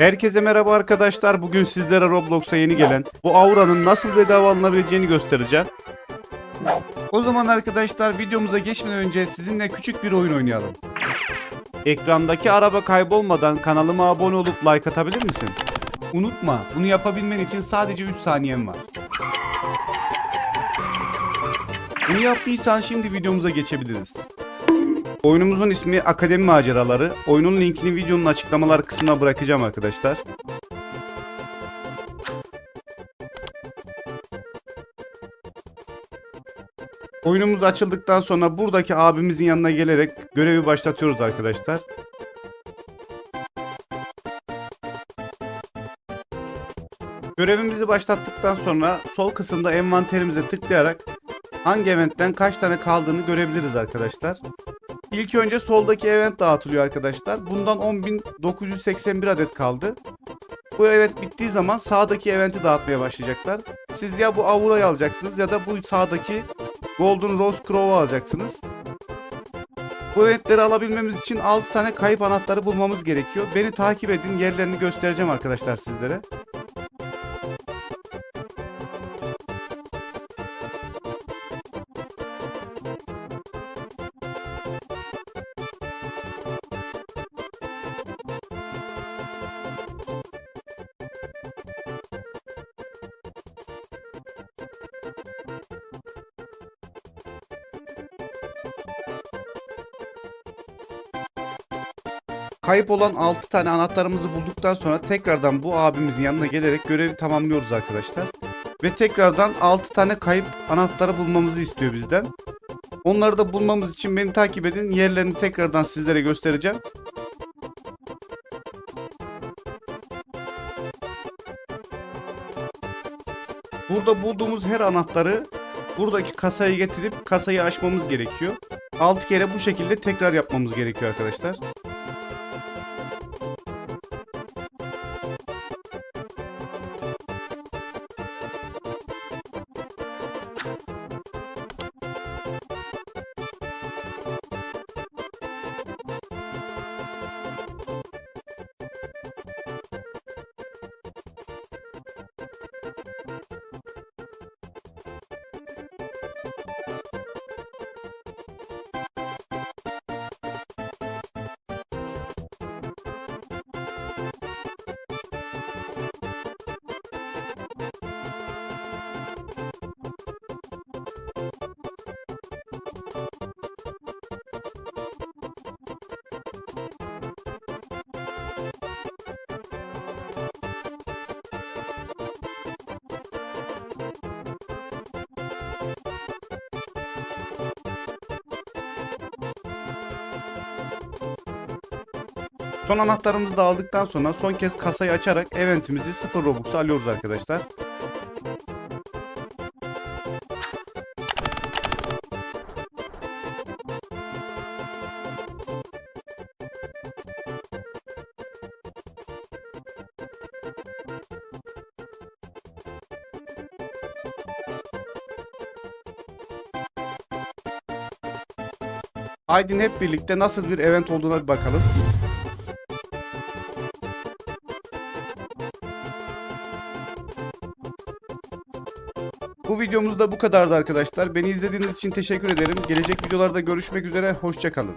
Herkese merhaba arkadaşlar. Bugün sizlere Roblox'a yeni gelen bu auranın nasıl bedava alınabileceğini göstereceğim. O zaman arkadaşlar videomuza geçmeden önce sizinle küçük bir oyun oynayalım. Ekrandaki araba kaybolmadan kanalıma abone olup like atabilir misin? Unutma, bunu yapabilmen için sadece 3 saniyen var. Bunu yaptıysan şimdi videomuza geçebiliriz. Oyunumuzun ismi Akademi Maceraları. Oyunun linkini videonun açıklamalar kısmına bırakacağım arkadaşlar. Oyunumuz açıldıktan sonra buradaki abimizin yanına gelerek görevi başlatıyoruz arkadaşlar. Görevimizi başlattıktan sonra sol kısımda envanterimize tıklayarak hangi eventten kaç tane kaldığını görebiliriz arkadaşlar. İlk önce soldaki event dağıtılıyor arkadaşlar. Bundan 10.981 adet kaldı. Bu event bittiği zaman sağdaki eventi dağıtmaya başlayacaklar. Siz ya bu Aura'yı alacaksınız ya da bu sağdaki Golden Rose Crow'u alacaksınız. Bu eventleri alabilmemiz için 6 tane kayıp anahtarı bulmamız gerekiyor. Beni takip edin yerlerini göstereceğim arkadaşlar sizlere. Kayıp olan 6 tane anahtarımızı bulduktan sonra tekrardan bu abimizin yanına gelerek görevi tamamlıyoruz arkadaşlar. Ve tekrardan 6 tane kayıp anahtarı bulmamızı istiyor bizden. Onları da bulmamız için beni takip edin. Yerlerini tekrardan sizlere göstereceğim. Burada bulduğumuz her anahtarı buradaki kasaya getirip kasayı açmamız gerekiyor. 6 kere bu şekilde tekrar yapmamız gerekiyor arkadaşlar. you Son anahtarımızı da aldıktan sonra son kez kasayı açarak eventimizi 0 Robux'a alıyoruz arkadaşlar. Haydi hep birlikte nasıl bir event olduğuna bir bakalım. Bu videomuz da bu kadardı arkadaşlar. Beni izlediğiniz için teşekkür ederim. Gelecek videolarda görüşmek üzere. Hoşçakalın.